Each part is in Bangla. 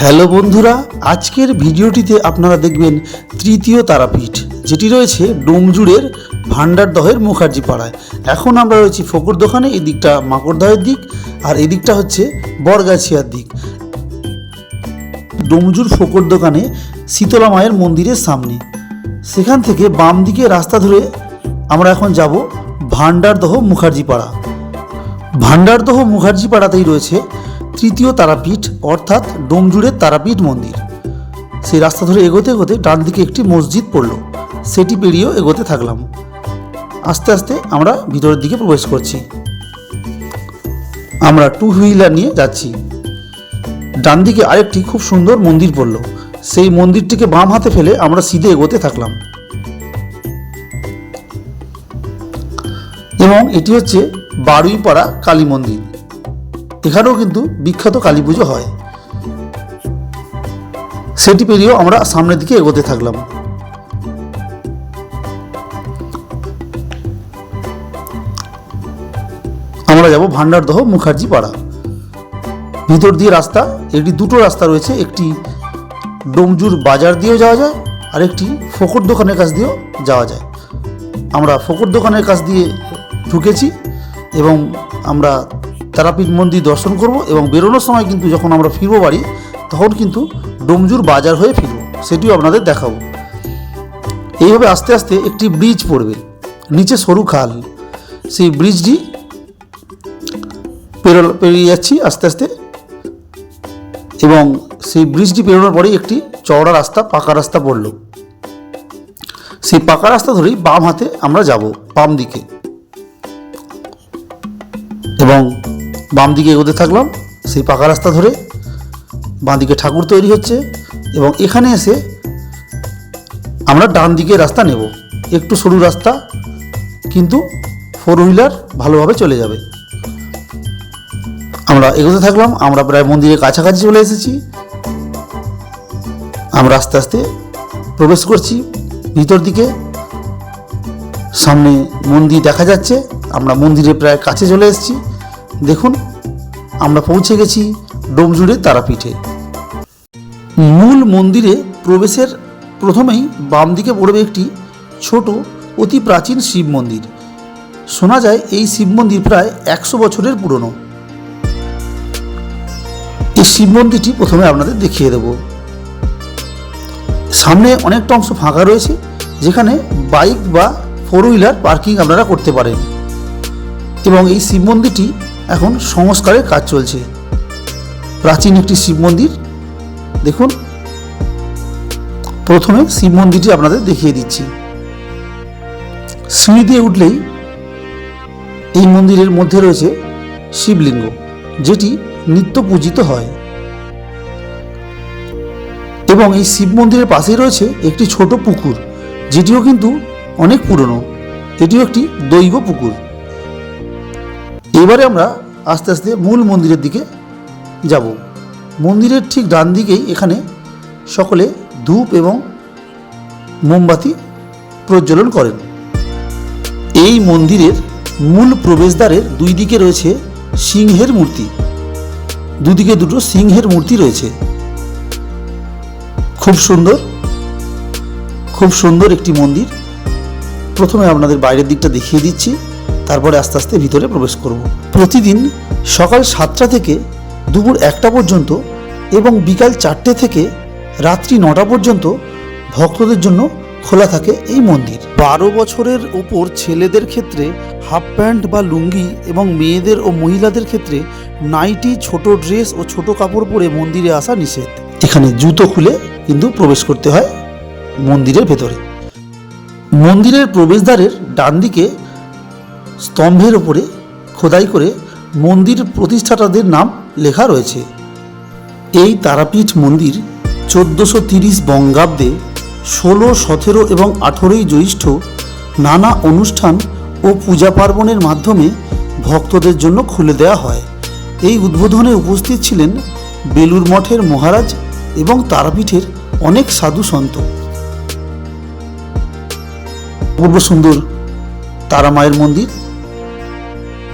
হ্যালো বন্ধুরা, আজকের ভিডিওটিতে আপনারা দেখবেন তৃতীয় তারাপীঠ, যেটি রয়েছে ডোমজুড়ের ভান্ডারদহের মুখার্জি পাড়ায় এখন আমরা রয়েছি ফকুর দোকানে, এদিকটা মাকড়দহের দিক, আর এদিকটা হচ্ছে বরগাছিয়ার দিক। ডোমজুর ফকুর দোকানে শীতলা মায়ের মন্দিরের সামনে। সেখান থেকে বাম দিকে রাস্তা ধরে আমরা এখন যাব ভান্ডারদহ মুখার্জি পাড়া ভান্ডারদহ মুখার্জি পাড়াতেই রয়েছে তৃতীয় তারাপীঠ, অর্থাৎ ডোমজুড়ের তারাপীঠ মন্দির। সেই রাস্তা ধরে এগোতে এগোতে ডান দিকে একটি মসজিদ পড়ল। সেটি পেরিয়েও এগোতে থাকলাম। আস্তে আস্তে আমরা ভিতরের দিকে প্রবেশ করছি। আমরা টু হুইলার নিয়ে যাচ্ছি। ডান দিকে আরেকটি খুব সুন্দর মন্দির পড়ল। সেই মন্দিরটিকে বাম হাতে ফেলে আমরা সিধে এগোতে থাকলাম। এবং এটি হচ্ছে বারুইপাড়া কালী মন্দির। এখানেও কিন্তু বিখ্যাত কালী পুজো হয়। সেটি পেরিয়েও আমরা সামনের দিকে এগোতে থাকলাম। আমরা যাব ভান্ডারদহ মুখার্জি পাড়া। ভিতর দিয়ে রাস্তা, এটি দুটো রাস্তা রয়েছে, একটি ডোমজুর বাজার দিয়েও যাওয়া যায়, আর একটি ফকর দোকানের কাছ দিয়েও যাওয়া যায়। আমরা ফকর দোকানের কাছ দিয়ে ঢুকেছি এবং আমরা তারাপীঠ মন্দির দর্শন করব এবং বেরোনোর সময় কিন্তু যখন আমরা ফিরবো বাড়ি, তখন কিন্তু ডোমজুর বাজার হয়ে ফিরবো। সেটিও আপনাদের দেখাবো। এইভাবে আস্তে আস্তে একটি ব্রিজ পড়বে। নিচে সরু খাল। সেই ব্রিজটি পেরো, পেরিয়ে যাচ্ছি আস্তে আস্তে। এবং সেই ব্রিজটি পেরোনোর পরেই একটি চওড়া রাস্তা, পাকা রাস্তা পড়ল। সেই পাকা রাস্তা ধরেই বাম হাতে আমরা যাব, বাম দিকে। এবং বাম দিকে এগোতে থাকলাম, সেই পাকা রাস্তা ধরে বাঁ দিকে ঠাকুর তৈরি হচ্ছে এবং এখানে এসে আমরা ডান দিকে রাস্তা নেব। একটু সরু রাস্তা, কিন্তু ফোর হুইলার ভালোভাবে চলে যাবে। আমরা এগোতে থাকলাম, আমরা প্রায় মন্দিরের কাছাকাছি চলে এসেছি। আমরা আস্তে আস্তে প্রবেশ করছি, ভিতর দিকে। সামনে মন্দির দেখা যাচ্ছে, আমরা মন্দিরের প্রায় কাছে চলে এসেছি। দেখুন, আমরা পৌঁছে গেছি ডোমজুড়ে তারাপীঠে। মূল মন্দিরে প্রবেশের প্রথমেই বাম দিকে পড়বে একটি ছোট, অতি প্রাচীন শিব মন্দির। শোনা যায় এই শিব মন্দির প্রায় একশো বছরের পুরনো। এই শিব মন্দিরটি প্রথমে আপনাদের দেখিয়ে দেব। সামনে অনেকটা অংশ ফাঁকা রয়েছে, যেখানে বাইক বা ফোর হুইলার পার্কিং আপনারা করতে পারেন। এবং এই শিব মন্দিরটি এখন সংস্কারের কাজ চলছে। প্রাচীন একটি শিব মন্দির, দেখুন। প্রথমে শিব মন্দিরটি আপনাদের দেখিয়ে দিচ্ছি। সিঁড়ি দিয়ে উঠলেই এই মন্দিরের মধ্যে রয়েছে শিবলিঙ্গ, যেটি নিত্য পূজিত হয়। এবং এই শিব মন্দিরের পাশেই রয়েছে একটি ছোট পুকুর, যেটিও কিন্তু অনেক পুরনো। এটিও একটি দৈব পুকুর। এবারে আমরা আস্তে আস্তে মূল মন্দিরের দিকে যাব। মন্দিরের ঠিক ডান দিকেই এখানে সকলে ধূপ এবং মোমবাতি প্রজ্বলন করেন। এই মন্দিরের মূল প্রবেশদ্বারের দুই দিকে রয়েছে সিংহের মূর্তি। দুদিকে দুটো সিংহের মূর্তি রয়েছে। খুব সুন্দর খুব সুন্দর একটি মন্দির। প্রথমে আপনাদের বাইরের দিকটা দেখিয়ে দিচ্ছি। তারপরে আস্তে আস্তে ভিতরে প্রবেশ করব। প্রতিদিন সকাল সাতটা থেকে দুপুর একটা পর্যন্ত এবং বিকাল চারটে থেকে রাত্রি নটা পর্যন্ত ভক্তদের জন্য খোলা থাকে এই মন্দির। বারো বছরের ওপর ছেলেদের ক্ষেত্রে হাফ প্যান্ট বা লুঙ্গি এবং মেয়েদের ও মহিলাদের ক্ষেত্রে নাইটি ছোট ড্রেস ও ছোট কাপড় পরে মন্দিরে আসা নিষেধ। এখানে জুতো খুলে কিন্তু প্রবেশ করতে হয় মন্দিরের ভেতরে। মন্দিরের প্রবেশদ্বারের ডান দিকে স্তম্ভের ওপরে খোদাই করে মন্দির প্রতিষ্ঠাতাদের নাম লেখা রয়েছে। এই তারাপীঠ মন্দির চোদ্দোশো তিরিশ বঙ্গাব্দে ষোলো, সতেরো এবং আঠেরোই জ্যৈষ্ঠ নানা অনুষ্ঠান ও পূজা পার্বণের মাধ্যমে ভক্তদের জন্য খুলে দেওয়া হয়। এই উদ্বোধনে উপস্থিত ছিলেন বেলুর মঠের মহারাজ এবং তারাপীঠের অনেক সাধু সন্ত। অপূর্ব সুন্দর তারা মায়ের মন্দির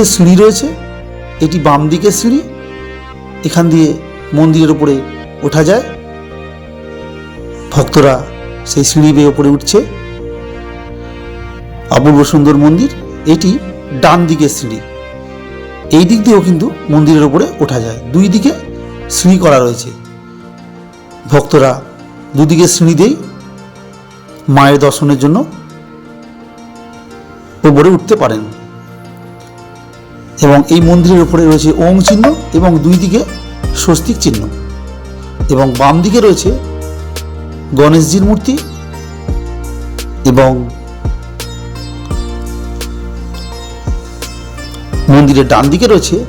সিঁড়ি রয়েছে, এটি বাম দিকের সিঁড়ি, এখান দিয়ে মন্দিরের উপরে ওঠা যায়। ভক্তরা সেই সিঁড়ি বেয়ে ওপরে উঠছে। অপূর্ব সুন্দর মন্দির, এটি ডান দিকের সিঁড়ি। এই দিক দিয়েও কিন্তু মন্দিরের ওপরে ওঠা যায়। দুই দিকে সিঁড়ি করা রয়েছে। ভক্তরা দুদিকে সিঁড়ি দিয়েই মায়ের দর্শনের জন্য ওপরে উঠতে পারেন। এবং এই মন্দিরের উপরে রয়েছে ওং চিহ্ন এবং দুই দিকে স্বস্তিক চিহ্ন। এবং বাম দিকে রয়েছে গণেশজির মূর্তি এবং মন্দিরের ডান দিকে রয়েছে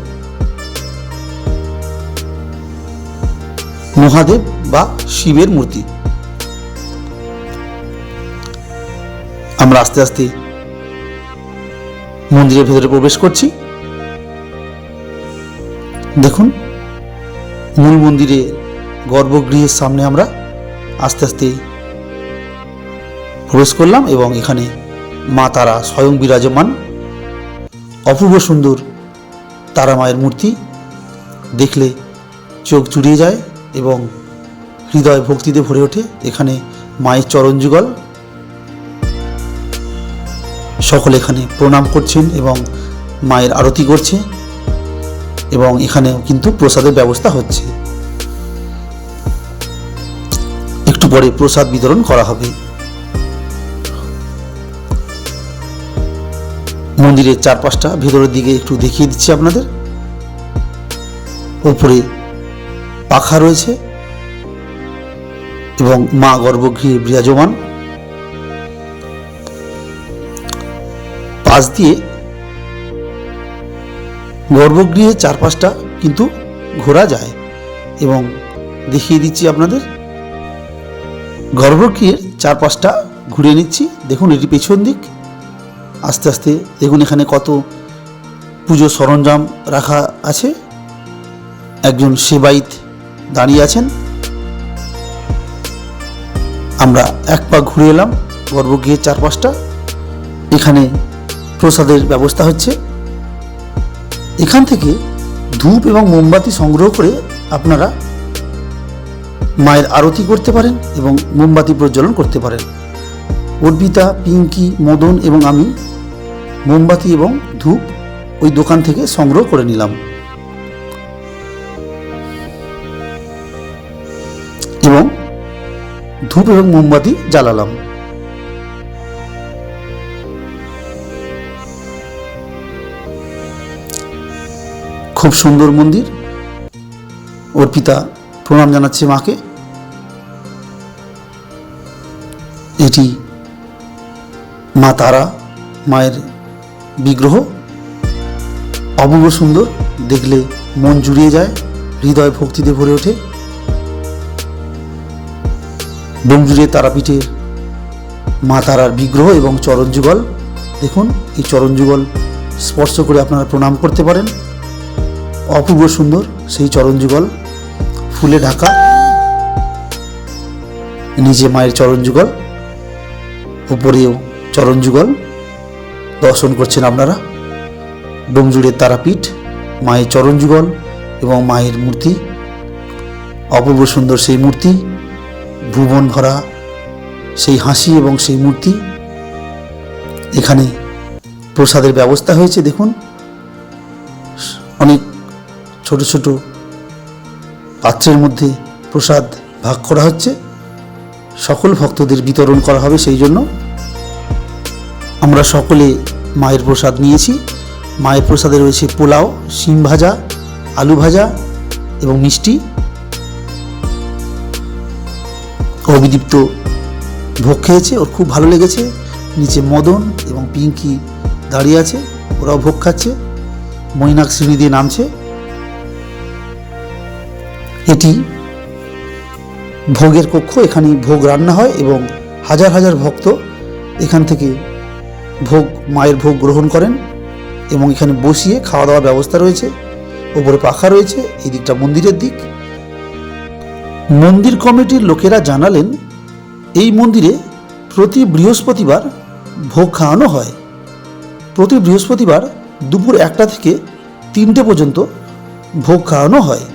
মহাদেব বা শিবের মূর্তি। আমরা আস্তে আস্তে মন্দিরের ভেতরে প্রবেশ করছি। দেখুন, মূল মন্দিরে গর্ভগৃহের সামনে আমরা আস্তে আস্তে প্রবেশ করলাম এবং এখানে মা তারা স্বয়ং বিরাজমান। অপূর্ব সুন্দর তারা মায়ের মূর্তি দেখলে চোখ জুড়িয়ে যায় এবং হৃদয় ভক্তিতে ভরে ওঠে। এখানে মায়ের চরণ যুগল। সকলে এখানে প্রণাম করছেন এবং মায়ের আরতি করছে এবং এখানেও কিন্তু প্রসাদের ব্যবস্থা হচ্ছে। একটু পরে প্রসাদ বিতরণ করা হবে। মন্দিরের চারপাশটা ভেতরের দিকে একটু দেখিয়ে দিচ্ছি আপনাদের। ওপরে পাখা রয়েছে এবং মা গর্ভগৃহে বিরাজমান। পাশ দিয়ে গর্ভগৃহের চারপাশটা কিন্তু ঘোরা যায়। এবং দেখিয়ে দিচ্ছি আপনাদের। গর্ভগৃহের চারপাশটা ঘুরে নিচ্ছি। দেখুন, এটি পেছন দিক। আস্তে আস্তে দেখুন এখানে কত পুজো সরঞ্জাম রাখা আছে। একজন সেবাইত দাঁড়িয়ে আছেন। আমরা এক পা ঘুরে এলাম গর্ভগৃহের চারপাশটা। এখানে প্রসাদের ব্যবস্থা হচ্ছে। এখান থেকে ধূপ এবং মোমবাতি সংগ্রহ করে আপনারা মায়ের আরতি করতে পারেন এবং মোমবাতি প্রজ্বলন করতে পারেন। অর্পিতা, পিঙ্কি, মদন এবং আমি মোমবাতি এবং ধূপ ওই দোকান থেকে সংগ্রহ করে নিলাম। এবং ধূপ এবং মোমবাতি জ্বালালাম। খুব সুন্দর মন্দির। অর্পিতা প্রণাম জানাচ্ছে মাকে। এটি মা তারা মায়ের বিগ্রহ। অপূর্ব সুন্দর, দেখলে মন জুড়িয়ে যায়, হৃদয় ভক্তিতে ভরে ওঠে। ডোমজুড়ে তারাপীঠের মা তারার বিগ্রহ এবং চরণ যুগল দেখুন, এই চরণ যুগল স্পর্শ করে আপনারা প্রণাম করতে পারেন। অপূর্ব সুন্দর সেই চরণ যুগল ফুলে ঢাকা। নিজে মায়ের চরণ যুগল উপরেও চরণ যুগল দর্শন করছেন আপনারা। ডোমজুড়ের তারাপীঠ, মায়ের চরণ যুগল এবং মায়ের মূর্তি। অপূর্ব সুন্দর সেই মূর্তি, ভুবন ভরা সেই হাসি এবং সেই মূর্তি। এখানে প্রসাদের ব্যবস্থা হয়েছে, দেখুন। অনেক ছোট ছোট পাত্রের মধ্যে প্রসাদ ভাগ করা হচ্ছে। সকল ভক্তদের বিতরণ করা হবে সেই জন্য। আমরা সকলে মায়ের প্রসাদ নিয়েছি। মায়ের প্রসাদে রয়েছে পোলাও, শিম ভাজা, আলু ভাজা এবং মিষ্টি। অভিদীপ্ত ভোগ খেয়েছে, ওর খুব ভালো লেগেছে। নিচে মদন এবং পিঙ্কি দাঁড়িয়ে আছে, ওরাও ভোগ খাচ্ছে। মৈনাক শ্রেণি দিয়ে নামছে। এটি ভোগের কক্ষ এখানে ভোগ রান্না হয় এবং হাজার হাজার ভক্ত এখান থেকে ভোগ, মায়ের ভোগ গ্রহণ করেন এবং এখানে বসিয়ে খাওয়া দাওয়ার ব্যবস্থা রয়েছে। ওপরে পাখা রয়েছে, এই দিকটা মন্দিরের দিক। মন্দির কমিটির লোকেরা জানালেন, এই মন্দিরে প্রতি বৃহস্পতিবার ভোগ খাওয়ানো হয়। প্রতি বৃহস্পতিবার দুপুর একটা থেকে তিনটে পর্যন্ত ভোগ খাওয়ানো হয়।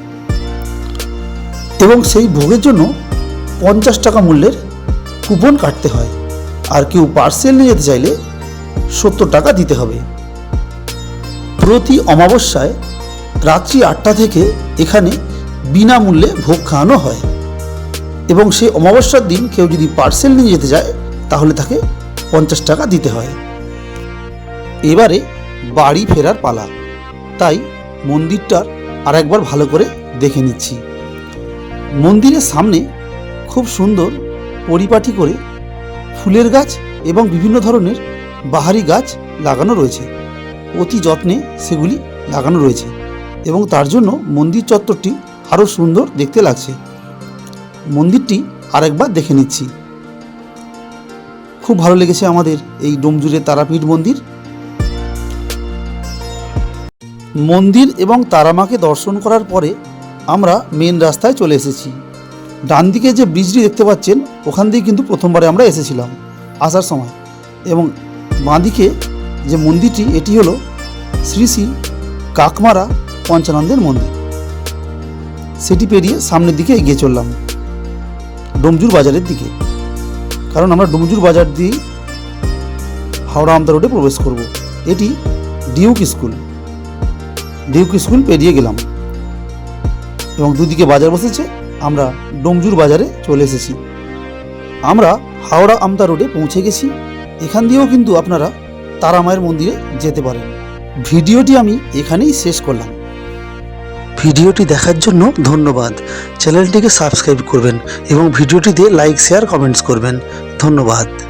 এবং সেই ভোগের জন্য পঞ্চাশ টাকা মূল্যের কুপন কাটতে হয়। আর কেউ পার্সেল নিয়ে যেতে চাইলে সত্তর টাকা দিতে হবে। প্রতি অমাবস্যায় রাত্রি আটটা থেকে এখানে বিনামূল্যে ভোগ খাওয়ানো হয়। এবং সেই অমাবস্যার দিন কেউ যদি পার্সেল নিয়ে যেতে চায় তাহলে তাকে পঞ্চাশ টাকা দিতে হয়। এবারে বাড়ি ফেরার পালা। তাই মন্দিরটার আর একবার ভালো করে দেখে নিচ্ছি। মন্দিরের সামনে খুব সুন্দর পরিপাটি করে ফুলের গাছ এবং বিভিন্ন ধরনের বাহারি গাছ লাগানো রয়েছে। অতি যত্নে সেগুলি লাগানো রয়েছে এবং তার জন্য মন্দির চত্বরটি আরও সুন্দর দেখতে লাগছে। মন্দিরটি আরেকবার দেখে নিচ্ছি। খুব ভালো লেগেছে আমাদের এই ডোমজুরের তারাপীঠ মন্দির। মন্দির এবং তারামাকে দর্শন করার পরে আমরা মেন রাস্তায় চলে এসেছি। ডান দিকে যে ব্রিজটি দেখতে পাচ্ছেন, ওখান দিয়ে কিন্তু প্রথমবারে আমরা এসেছিলাম আসার সময়। এবং বাঁদিকে যে মন্দিরটি, এটি হলো শ্রী শ্রী কাকমারা পঞ্চানন্দের মন্দির। সেটি পেরিয়ে সামনের দিকে এগিয়ে চললাম ডোমজুর বাজারের দিকে। কারণ আমরা ডোমজুর বাজার দিয়ে হাওড়া আমদা রোডে প্রবেশ করব। এটি ডিউক স্কুল। ডিউক স্কুল পেরিয়ে গেলাম। এবং দুদিকে বাজার বসেছে, আমরা ডোমজুর বাজারে চলে এসেছি। আমরা হাওড়া আমদা রোডে পৌঁছে গেছি। এখান দিয়েও কিন্তু আপনারা তারামায়ের মন্দিরে যেতে পারেন। ভিডিওটি আমি এখানেই শেষ করলাম। ভিডিওটি দেখার জন্য ধন্যবাদ। চ্যানেলটিকে সাবস্ক্রাইব করবেন এবং ভিডিওটিতে লাইক, শেয়ার, কমেন্টস করবেন। ধন্যবাদ।